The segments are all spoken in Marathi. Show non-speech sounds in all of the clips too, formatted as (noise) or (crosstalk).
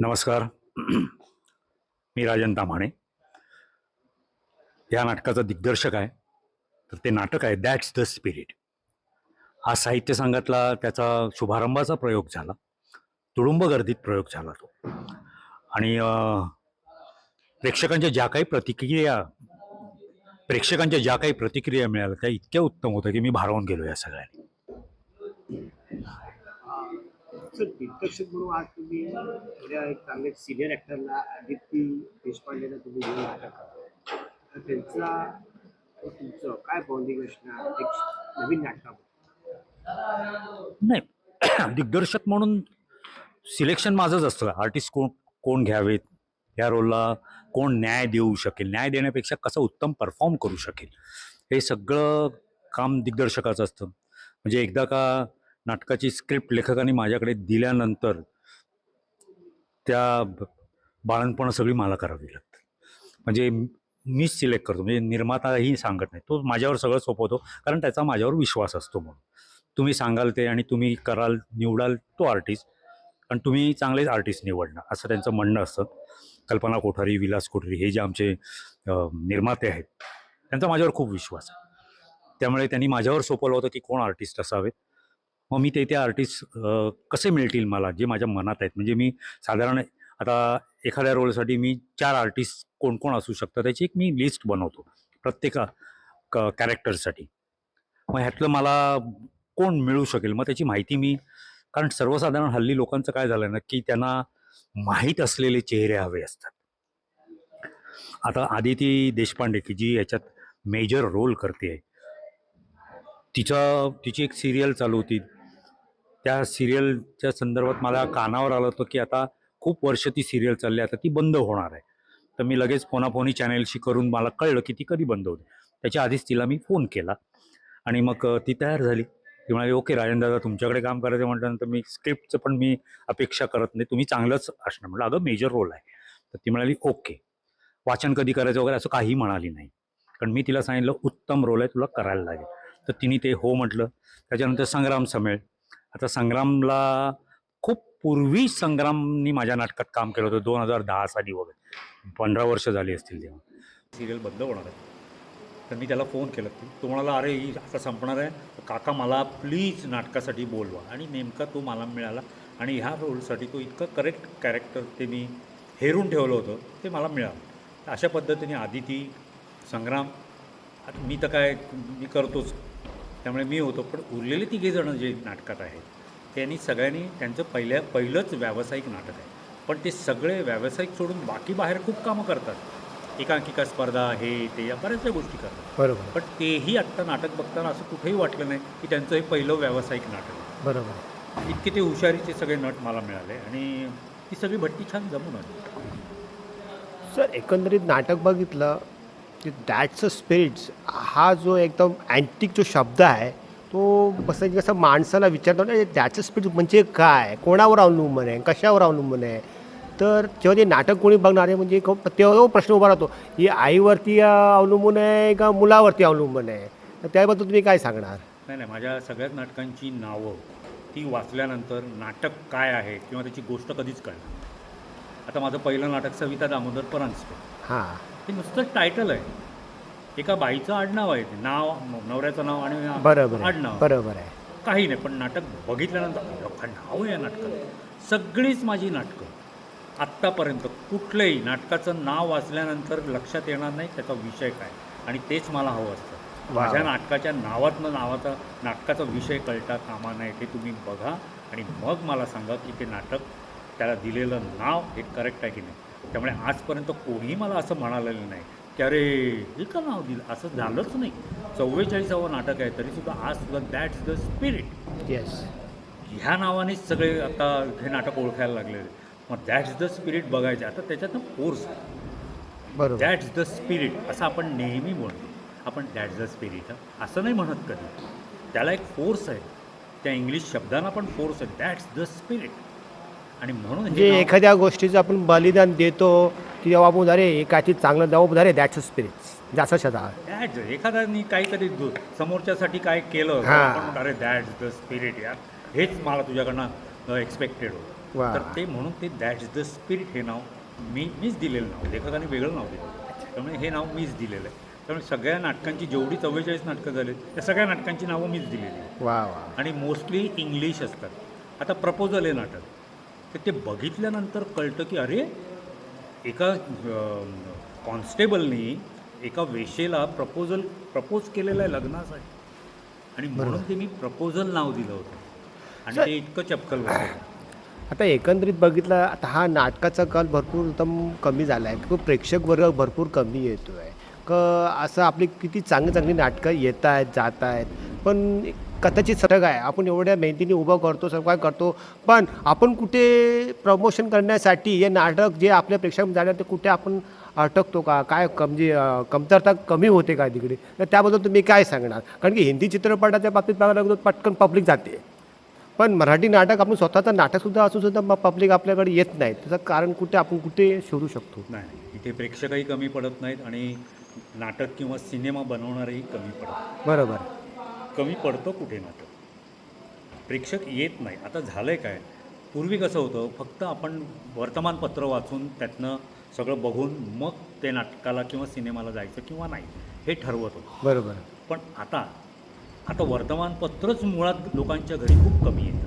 नमस्कार. मी राजन ताम्हाणे. या नाटकाचा दिग्दर्शक आहे. तर ते नाटक आहे दॅट्स द स्पिरिट हा साहित्य संघातला त्याचा शुभारंभाचा प्रयोग झाला. तुडुंब गर्दीत प्रयोग झाला तो. आणि प्रेक्षकांच्या ज्या काही प्रतिक्रिया प्रेक्षकांच्या ज्या काही प्रतिक्रिया मिळाल्या त्या इतक्या उत्तम होत्या की मी भारावून गेलो या सगळ्यांनी. सर दिग्दर्शक म्हणून आज तुम्ही एवढ्या एक चांगले सिनियर ऍक्टरला आदित्य देशपांडेला तुम्ही घेऊन नाटक करताय. तर त्यांचा व तुमचं काय बॉन्डिंग असणार? एक नवीन नाटकामध्ये नाही (clears throat) दिग्दर्शक म्हणून सिलेक्शन माझंच असतं. आर्टिस्ट कोण कोण घ्यावेत? या रोलला कोण न्याय देऊ शकेल? न्याय देण्यापेक्षा कसं उत्तम परफॉर्म करू शकेल? हे सगळं काम दिग्दर्शकाचं असतं. म्हणजे एकदा का नाटकाची स्क्रिप्ट लेखकाने माझ्याकडे दिल्यानंतर त्या ब- बाळणपणं सगळी मला करावी लागते म्हणजे मीच सिलेक्ट करतो म्हणजे निर्माताही सांगत नाही. तो माझ्यावर सगळं सोपवतो कारण त्याचा माझ्यावर विश्वास असतो म्हणून. तुम्ही सांगाल ते आणि तुम्ही कराल निवडाल तो आर्टिस्ट आणि तुम्ही चांगलेच आर्टिस्ट निवडणार असं त्यांचं म्हणणं असतं. कल्पना कोठारी विलास कोठारी हे जे आमचे निर्माते आहेत त्यांचा माझ्यावर खूप विश्वास आहे. त्यामुळे त्यांनी माझ्यावर सोपवलं होतं की कोण आर्टिस्ट असावेत. मग मी ते त्या आर्टिस्ट कसे मिळतील मला जे माझ्या मनात आहेत? म्हणजे मी साधारण आता एखाद्या रोलसाठी मी चार आर्टिस्ट कोण कोण असू शकतात त्याची एक मी लिस्ट बनवतो प्रत्येक क कॅरेक्टरसाठी मग ह्यातलं मला कोण मिळू शकेल? मग त्याची माहिती मी कारण सर्वसाधारण हल्ली लोकांचं काय झालं ना की त्यांना माहीत असलेले चेहरे हवे असतात. आता आदिती देशपांडे की जी याच्यात मेजर रोल करते तिचा तिची एक सिरियल चालू होती. त्या सिरियलच्या संदर्भात मला कानावर आलं होतं की आता खूप वर्ष ती सिरियल चालली आता ती बंद होणार आहे. तर मी लगेच फोनाफोनी चॅनेलशी करून मला कळलं की ती कधी बंद होते त्याच्या आधीच तिला मी फोन केला आणि मग ती तयार झाली. ती म्हणाली ओके राजन दादा तुमच्याकडे काम करायचं म्हटल्यानंतर मी स्क्रिप्टचं पण मी अपेक्षा करत नाही. तुम्ही चांगलंच असणार. म्हटलं अगं मेजर रोल आहे. तर ती म्हणाली ओके. वाचन कधी करायचं वगैरे असं काही म्हणाली नाही. कारण मी तिला सांगितलं उत्तम रोल आहे तुला करायला लागेल. तर तिने ते हो म्हटलं. त्याच्यानंतर संग्राम समेळ. आता संग्रामला खूप पूर्वी संग्रामनी माझ्या नाटकात काम केलं होतं दोन हजार दहा साली वगैरे पंधरा वर्ष झाली असतील तेव्हा. सिरियल बंद होणार आहे. तर मी त्याला फोन केला की तो म्हणाला अरे ही आता संपणार आहे. तर काका मला प्लीज नाटकासाठी बोलवा. आणि नेमका तो मला मिळाला. आणि ह्या रोलसाठी तो इतकं करेक्ट कॅरेक्टर ते मी हेरून ठेवलं होतं ते मला मिळालं. तर अशा पद्धतीने आदिती संग्राम आता मी तर काय मी करतोच. त्यामुळे मी होतो. पण उरलेले तिघे जणं जे नाटकात आहेत त्यांनी सगळ्यांनी त्यांचं पहिल्या पहिलंच व्यावसायिक नाटक आहे. पण ते सगळे व्यावसायिक सोडून बाकी बाहेर खूप कामं करतात. एकांकिका स्पर्धा हे ते या बऱ्याचशा गोष्टी करतात. बरोबर. पण तेही आत्ता नाटक बघताना असं कुठेही वाटलं नाही की त्यांचं हे पहिलं व्यावसायिक नाटक आहे. बरोबर. इतके ते हुशारीचे सगळे नट मला मिळाले आणि ती सगळी भट्टी छान जमून आली. सर एकंदरीत नाटक बघितलं की दॅट्स अ स्पिरिट्स हा जो एकदम अँटिक जो शब्द आहे तो कसं कसं माणसाला विचारतो ना दॅट्स अ स्पिरिट म्हणजे काय? कोणावर अवलंबून आहे? कशावर अवलंबून आहे? तर जेव्हा ते नाटक कोणी बघणार आहे म्हणजे खूप- तेव्हा तो प्रश्न उभा राहतो ही आईवरती अवलंबून आहे का मुलावरती अवलंबून आहे? तर त्याबद्दल तुम्ही काय सांगणार? नाही नाही माझ्या सगळ्याच नाटकांची नावं ती वाचल्यानंतर नाटक काय आहे किंवा त्याची गोष्ट कधीच कळणार आता माझं पहिलं नाटक सविता दामोदर परांजपे. हां. हे नुसतं टायटल आहे. एका बाईचं आडनाव आहे ते. नाव नवऱ्याचं नाव आणि बरोबर आहे आडनाव. बरोबर आहे. काही नाही पण नाटक बघितल्यानंतर अरे काय नाव आहे या नाटकात सगळीच माझी नाटकं. आत्तापर्यंत कुठलंही नाटकाचं नाव वाचल्यानंतर लक्षात येणार नाही त्याचा विषय काय. आणि तेच मला हवं असतं. वा. माझ्या नाटकाच्या नावातनं नावाचा नाटकाचा विषय कळता कामा नाही ते तुम्ही बघा आणि मग मला सांगा की ते नाटक त्याला दिलेलं नाव हे करेक्ट आहे की नाही. त्यामुळे आजपर्यंत कोणीही मला असं म्हणालेलं नाही की अरे हे का नाव दिलं असं झालंच नाही. चव्वेचाळीसावं नाटक आहे तरीसुद्धा आज सुद्धा दॅट्स द स्पिरिट येस ह्या नावानेच सगळे आता हे नाटक ओळखायला लागलेले मग दॅट्स द स्पिरिट बघायचे. आता त्याच्यातनं फोर्स बरोबर. दॅट्स द स्पिरिट असं आपण नेहमी म्हणतो. आपण दॅट्स द स्पिरिट असं नाही म्हणत कधी. त्याला एक फोर्स आहे. त्या इंग्लिश शब्दांना पण फोर्स आहे. दॅट्स द स्पिरिट आणि म्हणून हे म्हणजे एखाद्या गोष्टीचं आपण बलिदान देतो की जेव्हा आपण अरे हे काहीतरी चांगलं जाऊ अरे दॅट्स स्पिरिट्स जास्त शता दॅट एखाद्याने काहीतरी समोरच्यासाठी काय केलं हां. आपण अरे दॅट्स द स्पिरिट यार. हेच मला तुझ्याकडनं एक्सपेक्टेड होतं. तर ते म्हणून ते दॅट्स द स्पिरिट हे नाव मी मीच दिलेलं नाव. लेखकाने वेगळं नाव दिलं. त्यामुळे हे नाव मीच दिलेलं आहे. त्यामुळे सगळ्या नाटकांची जेवढी चव्वेचाळीस नाटकं झालीत त्या सगळ्या नाटकांची नावं मीच दिलेली आहेत. वा वा. आणि मोस्टली इंग्लिश असतात. आता प्रपोजल आहे नाटक. तर ते बघितल्यानंतर कळतं की अरे एका कॉन्स्टेबलनी एका वेशेला प्रपोजल प्रपोज केलेलं आहे लग्नासाठी आणि म्हणून ते मी प्रपोजल नाव दिलं होतं. आणि ते इतकं चपकल होतं. आता एकंदरीत बघितलं आता हा नाटकाचा कल भरपूर एकदम कमी झाला आहे किंवा प्रेक्षक वर्ग भरपूर कमी येतो आहे क असं आपली किती चांगली चांगली नाटकं येत आहेत जात आहेत पण कथाची सटक आहे. आपण एवढ्या मेहनतीने उभं करतो सर्व काय करतो पण आपण कुठे प्रमोशन करण्यासाठी हे नाटक जे आपल्या प्रेक्षक जाणार ते कुठे आपण अटकतो का? काय कम कमतरता कमी होते का तिकडे? तर त्याबद्दल तुम्ही काय सांगणार? कारण की हिंदी चित्रपटाच्या बाबतीत बघायला तर पटकन पब्लिक जाते. पण मराठी नाटक आपण स्वतःचं नाटकसुद्धा असून सुद्धा पब्लिक आपल्याकडे येत नाही. त्याचं कारण कुठे आपण कुठे शोधू शकतो? नाही नाही. इथे प्रेक्षकही कमी पडत नाहीत आणि नाटक किंवा सिनेमा बनवणारेही कमी पडत बरोबर. कमी पडतं कुठे नाटक प्रेक्षक येत नाही. आता झालं आहे काय? पूर्वी कसं होतं फक्त आपण वर्तमानपत्र वाचून त्यातनं सगळं बघून मग ते नाटकाला किंवा सिनेमाला जायचं किंवा नाही हे ठरवत होतं. बरोबर. पण आता आता वर्तमानपत्रच मुळात लोकांच्या घरी खूप कमी येतं.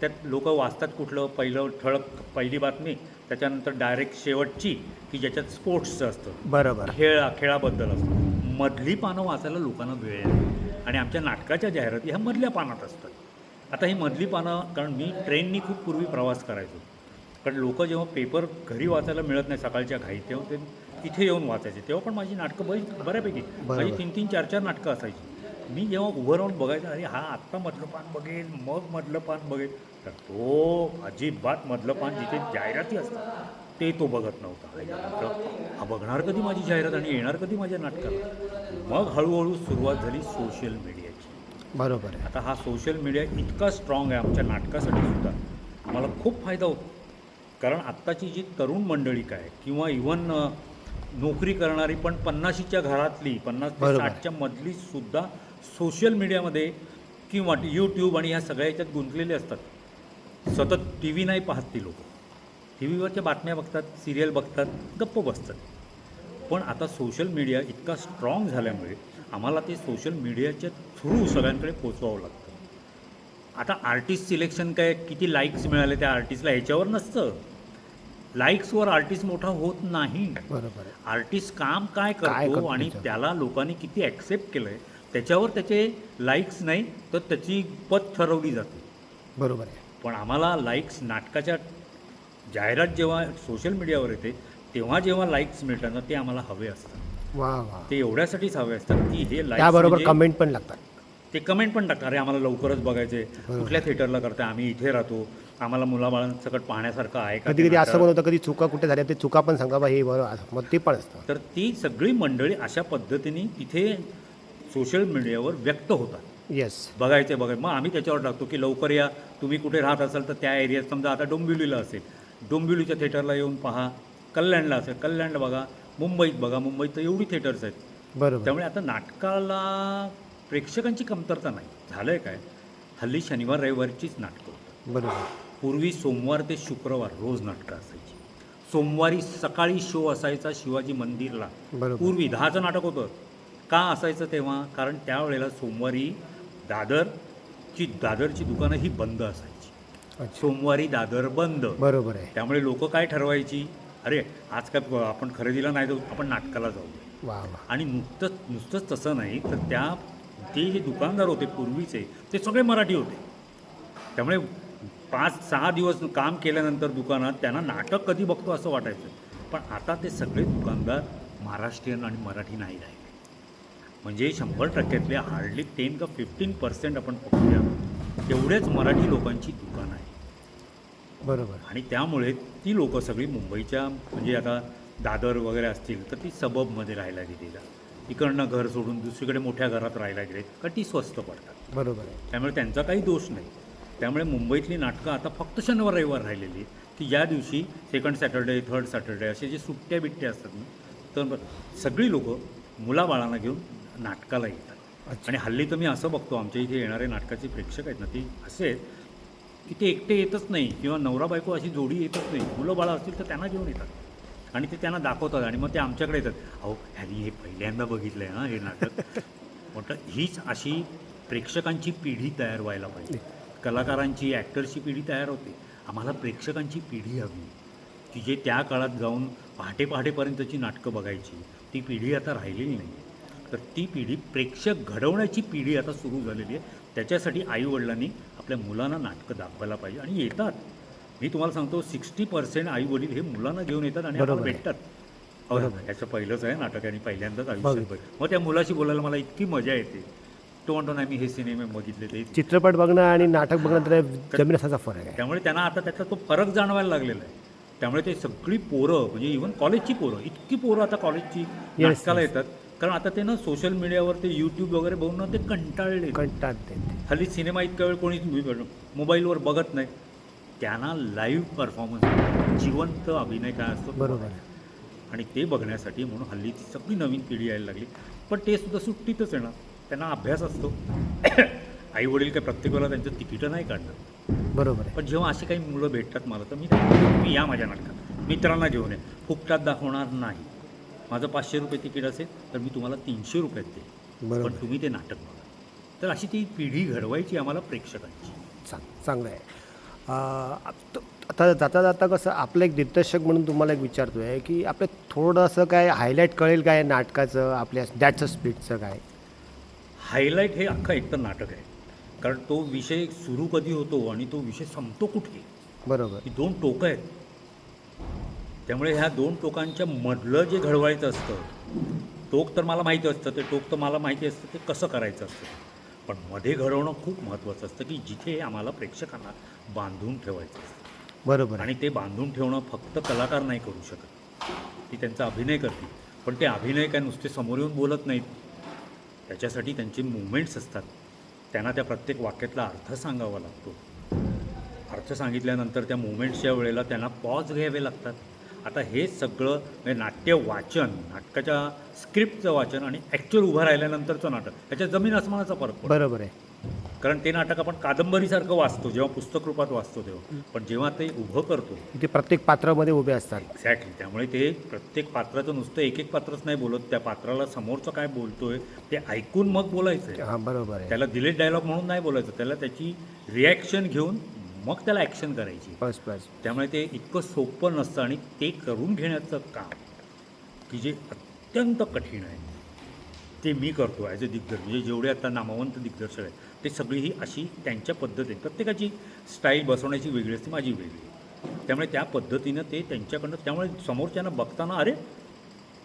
त्यात लोक वाचतात कुठलं पहिलं ठळक पहिली बातमी त्याच्यानंतर डायरेक्ट शेवटची की ज्याच्यात स्पोर्ट्सचं असतं. बरोबर. खेळ खेळाबद्दल असतं. मधली पानं वाचायला लोकांना वेळ आहे. आणि आमच्या नाटकाच्या जाहिराती ह्या मधल्या पानात असतात. आता ही मधली पानं कारण मी ट्रेननी खूप पूर्वी प्रवास करायचो. कारण लोक जेव्हा पेपर घरी वाचायला मिळत नाही सकाळच्या घाई तेव्हा ते इथे येऊन वाचायचे. तेव्हा पण माझी नाटकं बरी बऱ्यापैकी. माझी तीन तीन चार चार नाटकं असायची. मी जेव्हा उभं राहून बघायचं अरे हा आत्ता मधलं पान बघेल मग मधलं पान बघेल तर तो अजिबात मधलं पान जिथे जाहिराती असतात ते तो बघत नव्हता. हा बघणार कधी माझी जाहिरात आणि येणार कधी माझ्या नाटकाला मग हळूहळू सुरुवात झाली सोशल मीडियाची बरोबर आहे. आता हा सोशल मीडिया इतका स्ट्रॉंग आहे आमच्या नाटकासाठी सुद्धा. आम्हाला खूप फायदा होतो. कारण आत्ताची जी तरुण मंडळी काय किंवा इवन नोकरी करणारी पण पन्नाशीच्या घरातली पन्नास ते. साठच्या मधली सुद्धा सोशल मीडियामध्ये किंवा यूट्यूब आणि ह्या सगळ्या याच्यात गुंतलेले असतात. सतत टी व्ही नाही पाहत ती लोक. टी व्हीवरच्या बातम्या बघतात सिरियल बघतात गप्प बसतात. पण आता सोशल मीडिया इतका स्ट्रॉंग झाल्यामुळे आम्हाला ते सोशल मीडियाच्या थ्रू सगळ्यांकडे पोचवावं लागतं. आता आर्टिस्ट सिलेक्शन काय किती लाईक्स मिळाले त्या आर्टिस्टला ह्याच्यावर नसतं. लाईक्सवर आर्टिस्ट मोठा होत नाही. बरोबर आहे. आर्टिस्ट काम काय करतो आणि? त्याला लोकांनी किती ॲक्सेप्ट केलं आहे त्याच्यावर त्याचे लाईक्स नाही तर त्याची पत ठरवली जाते. बरोबर आहे. पण आम्हाला लाईक्स नाटकाच्या जाहिरात जेव्हा सोशल मीडियावर येते तेव्हा जेव्हा लाईक्स मिळतात ना ते आम्हाला हवे असतात. वा वा. ते एवढ्यासाठीच हवे असतात की हे म्हणजे त्याबरोबर लाईक्स कमेंट पण लागतात. ते कमेंट पण टाकतात अरे आम्हाला लवकरच बघायचे कुठल्या थिएटरला करताय? आम्ही इथे राहतो. आम्हाला मुलाबाळांसकट पाहण्यासारखं आहे का कधी कधी असं? पण होतं कधी चुका कुठे झाल्या ते चुका पण सांगा बा हे बरोबर असं. मग ते पण असतं. तर ती सगळी मंडळी अशा पद्धतीने तिथे सोशल मीडियावर व्यक्त होतात. येस बघायचे बघाय मग आम्ही त्याच्यावर टाकतो की लवकर या. तुम्ही कुठे राहत असाल तर त्या एरियात समजा आता डोंबिवलीला असेल. डोंबिवलीच्या थिएटरला येऊन पहा. कल्याणला असेल कल्याणला बघा. मुंबईत बघा मुंबईत तर एवढी थिएटर्स आहेत. बरोबर. त्यामुळे आता नाटकाला प्रेक्षकांची कमतरता नाही. झालं आहे काय? हल्ली शनिवार रविवारचीच नाटकं होतात. बरोबर. पूर्वी सोमवार ते शुक्रवार रोज नाटकं असायची. सोमवारी सकाळी शो असायचा शिवाजी मंदिरला. पूर्वी दहाचं नाटक होतं. का असायचं तेव्हा? कारण त्यावेळेला सोमवारी दादरची दादरची दुकानं ही बंद असायची. सोमवारी दादर बंद. बरोबर आहे. त्यामुळे लोक काय ठरवायची? अरे आज काय आपण खरेदीला नाही जाऊ आपण नाटकाला जाऊ. वा वा. आणि नुकतंच नुसतंच तसं नाही तर त्या ते जे दुकानदार होते पूर्वीचे ते सगळे मराठी होते. त्यामुळे पाच सहा दिवस काम केल्यानंतर दुकानात त्यांना नाटक कधी बघतो असं वाटायचं. पण आता ते सगळे दुकानदार महाराष्ट्रीयन आणि मराठी नाही राहिले. म्हणजे शंभर टक्क्यातले हार्डली टेन का फिफ्टीन पर्सेंट आपण पकडूया तेवढेच मराठी लोकांची दुकानं आहे. बरोबर. आणि त्यामुळे ती लोकं सगळी मुंबईच्या म्हणजे आता दादर वगैरे असतील तर ती सबबमध्ये राहायला गेलेला इकडनं घर सोडून दुसरीकडे मोठ्या घरात राहायला गेले का ती स्वस्त पडतात. बरोबर आहे. त्यामुळे त्यांचा काही दोष नाही. त्यामुळे मुंबईतली नाटकं आता फक्त शनिवार रविवार राहिलेली की ज्या दिवशी सेकंड सॅटर्डे थर्ड सॅटर्डे असे जे सुट्ट्या बिट्ट्या असतात ना तर सगळी लोकं मुलाबाळांना घेऊन नाटकाला येतात. आणि हल्ली तर मी असं बघतो आमच्या इथे येणारे नाटकाचे प्रेक्षक आहेत ना ते असे आहेत. की ते एकटे येतच नाही किंवा नवरा बायको अशी जोडी येतच नाही. मुलं बाळं असतील तर त्यांना घेऊन येतात. आणि ते त्यांना दाखवतात आणि मग ते आमच्याकडे येतात. अहो ह्यानी हे पहिल्यांदा बघितलं आहे हां हे नाटक. म्हटलं हीच अशी प्रेक्षकांची पिढी तयार व्हायला पाहिजे. कलाकारांची ॲक्टर्सची पिढी तयार होते. आम्हाला प्रेक्षकांची पिढी हवी. की जे त्या काळात जाऊन पहाटे पहाटेपर्यंतची नाटकं बघायची. ती पिढी आता राहिलेली नाही तर ती पिढी प्रेक्षक घडवण्याची पिढी आता सुरू झालेली आहे. त्याच्यासाठी आईवडिलांनी आपल्या मुलांना नाटकं दाखवायला पाहिजे. आणि येतात. मी तुम्हाला सांगतो सिक्स्टी पर्सेंट आईवडील हे मुलांना घेऊन येतात आणि आहे. भेटतात. हो याचं पहिलंच आहे नाटक आणि पहिल्यांदाच आयुष्यात. बघ मग त्या मुलाशी बोलायला मला इतकी मजा येते. तो म्हणतो नाही मी हे सिनेमे बघितले ते. चित्रपट बघणं आणि नाटक बघणं असाचा फरक आहे. त्यामुळे त्यांना आता त्याचा तो फरक जाणवायला लागलेला आहे. त्यामुळे ते सगळी पोरं म्हणजे इव्हन कॉलेजची पोरं इतकी पोरं आता कॉलेजची नाटकाला येतात. कारण आता ते ना सोशल मीडियावर ते यूट्यूब वगैरे बघून ना ते कंटाळले कंटाळत ते. हल्ली सिनेमा इतका वेळ कोणी मोबाईलवर बघत नाही. त्यांना लाईव्ह परफॉर्मन्स जिवंत अभिनय काय असतो? तो बरोबर. आणि ते बघण्यासाठी म्हणून हल्लीची सगळी नवीन पिढी यायला लागली. पण ते सुद्धा सुट्टीतच येणार त्यांना अभ्यास असतो. आई वडील काय प्रत्येक वेळेला त्यांचं तिकीटं नाही काढणार. बरोबर पण जेव्हा अशी काही मुलं भेटतात मला तर मी तुम्ही या माझ्या नाटकात. मित्रांना घेऊन या. फुकटात दाखवणार नाही. माझं पाचशे रुपये तिकीट असेल तर मी तुम्हाला तीनशे रुपयात देईन. पण तुम्ही ते नाटक बघा. तर अशी ती पिढी घडवायची आम्हाला प्रेक्षकांची. चांग चांगलं आहे. आता जाता जाता कसं आपलं एक दिग्दर्शक म्हणून तुम्हाला एक विचारतो आहे की आपलं थोडंसं काय हायलाईट कळेल काय नाटकाचं आपल्या दॅटचं स्पीडचं काय? हायलाईट हे अख्खं एकतर नाटक आहे. कारण तो विषय सुरू कधी होतो आणि तो विषय संपतो कुठे? बरोबर. ही दोन टोकं आहेत. त्यामुळे ह्या दोन टोकांच्या मधलं जे घडवायचं असतं टोक तर मला माहिती असतं ते टोक तर मला माहिती असतं ते कसं करायचं असतं? पण मध्ये घडवणं खूप महत्त्वाचं असतं की जिथे आम्हाला प्रेक्षकांना बांधून ठेवायचं असतं. बरोबर आणि ते बांधून ठेवणं फक्त कलाकार नाही करू शकत. ती त्यांचा अभिनय करते पण ते अभिनय काय नुसते समोर येऊन बोलत नाहीत. त्याच्यासाठी त्यांचे मुवमेंट्स असतात. त्यांना त्या प्रत्येक वाक्यातला अर्थ सांगावा लागतो. अर्थ सांगितल्यानंतर त्या मुवमेंट्सच्या वेळेला त्यांना पॉज घ्यावे लागतात. आता हे सगळं म्हणजे नाट्य वाचन नाटकाच्या स्क्रिप्टचं वाचन आणि ॲक्च्युअल उभं राहिल्यानंतरचं नाटक त्याच्यात जमीन आसमानाचा फरक बरोबर आहे. कारण ते नाटक आपण कादंबरीसारखं वाचतो जेव्हा पुस्तक रूपात वाचतो तेव्हा. पण जेव्हा ते उभं करतो ते प्रत्येक पात्रामध्ये उभे असतात. एक्झॅक्टली त्यामुळे ते प्रत्येक पात्राचं नुसतं एक एक पात्रच नाही बोलत. त्या पात्राला समोरचं काय बोलतोय ते ऐकून मग बोलायचं आहे हां बरोबर आहे. त्याला दिलेट डायलॉग म्हणून नाही बोलायचं. त्याला त्याची रिॲक्शन घेऊन मग त्याला ॲक्शन करायची. बस बस. त्यामुळे ते इतकं सोपं नसतं आणि ते करून घेण्याचं काम की जे अत्यंत कठीण आहे. ते मी करतो ॲज अ दिग्दर्शक. म्हणजे जेवढे आता नामवंत दिग्दर्शक आहेत ते सगळी ही अशी त्यांच्या पद्धतीने प्रत्येकाची स्टाईल बसवण्याची वेगळी असते माझी वेगळी. त्यामुळे त्या पद्धतीनं ते त्यांच्याकडनं त्यामुळे समोरच्यांना बघताना अरे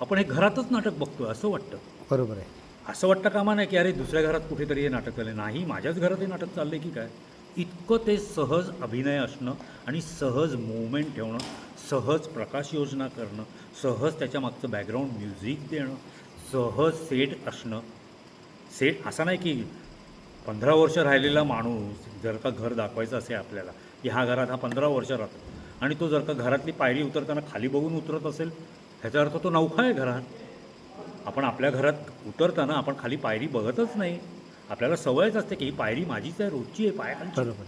आपण हे घरातच नाटक बघतो असं वाटतं. बरोबर आहे. असं वाटतं कामा नाही की अरे दुसऱ्या घरात कुठेतरी हे नाटक चाललं नाही माझ्याच घरात हे नाटक चाललं की काय? इतकं ते सहज अभिनय असणं आणि सहज मुवमेंट ठेवणं सहज प्रकाश योजना करणं सहज त्याच्या मागचं बॅकग्राऊंड म्युझिक देणं सहज सेट असणं. सेट असा नाही की पंधरा वर्ष राहिलेला माणूस जर का घर दाखवायचं असेल आपल्याला की हा घरात हा पंधरा वर्ष राहतो आणि तो जर का घरातली पायरी उतरताना खाली बघून उतरत असेल ह्याचा अर्थ तो नौखा आहे घरात. आपण आपल्या घरात उतरताना आपण खाली पायरी बघतच नाही. आपल्याला सवयच असते की ही पायरी माझीच आहे रोजची आहे पायाखालची बरोबर.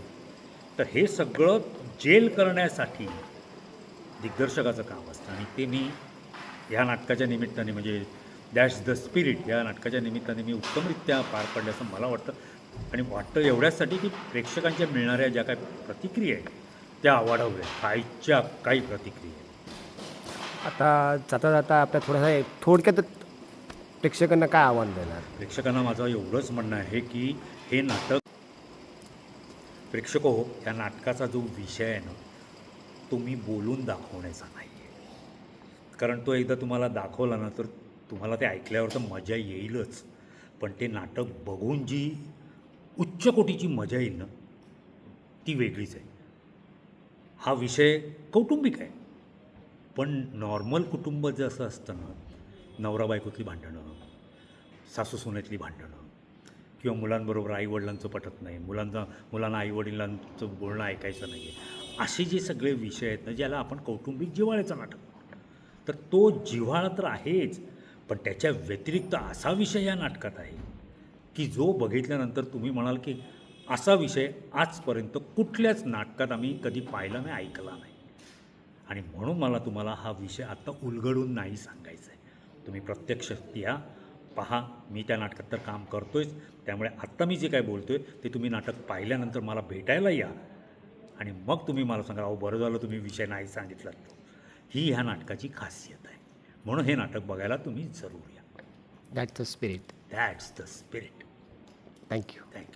तर हे सगळं जेल करण्यासाठी दिग्दर्शकाचं काम असतं. आणि ते मी ह्या नाटकाच्या निमित्ताने म्हणजे दॅट्स द स्पिरिट या नाटकाच्या निमित्ताने मी उत्तमरित्या पार पडल्याचं मला वाटतं. आणि वाटतं एवढ्याचसाठी की प्रेक्षकांच्या मिळणाऱ्या ज्या काही प्रतिक्रिया आहेत त्या वाढवल्या. काहीच्या काही प्रतिक्रिया आता जाता जाता आपल्या थोडासा थोडक्यात प्रेक्षकांना काय आव्हान देणार? प्रेक्षकांना माझं एवढंच म्हणणं आहे की हे नाटक प्रेक्षक हो या नाटकाचा जो विषय आहे ना तो मी बोलून दाखवण्याचा नाही आहे कारण तो एकदा तुम्हाला दाखवला ना तर तुम्हाला ते ऐकल्यावर तर मजा येईलच. पण ते नाटक बघून जी उच्च कोटीची मजा येईल ना ती वेगळीच आहे. हा विषय कौटुंबिक आहे. पण नॉर्मल कुटुंब जसं असतं ना नवरा बायकोतली भांडणं सासू सोन्यातली भांडणं किंवा मुलांबरोबर आईवडिलांचं पटत नाही मुलांचा मुलांना आईवडिलांचं बोलणं ऐकायचं नाही आहे असे जे सगळे विषय आहेत ना ज्याला आपण कौटुंबिक जिव्हाळ्याचं नाटक तर तो जिव्हाळा तर आहेच पण त्याच्या व्यतिरिक्त असा विषय या नाटकात आहे की जो बघितल्यानंतर तुम्ही म्हणाल की असा विषय आजपर्यंत कुठल्याच नाटकात आम्ही कधी पाहिला नाही ऐकला नाही. आणि म्हणून मला तुम्हाला हा विषय आत्ता उलगडून नाही सांगायचा आहे तुम्ही प्रत्यक्ष या. पहा मी त्या नाटकात तर काम करतोयच. त्यामुळे आत्ता मी जे काय बोलतो आहे ते तुम्ही नाटक पाहिल्यानंतर मला भेटायला या. आणि मग तुम्ही मला सांगा अहो बरं झालं तुम्ही विषय नाही सांगितलात. तो ही ह्या नाटकाची खासियत आहे. म्हणून हे नाटक बघायला तुम्ही जरूर या. That's the spirit that's the spirit thank you thank you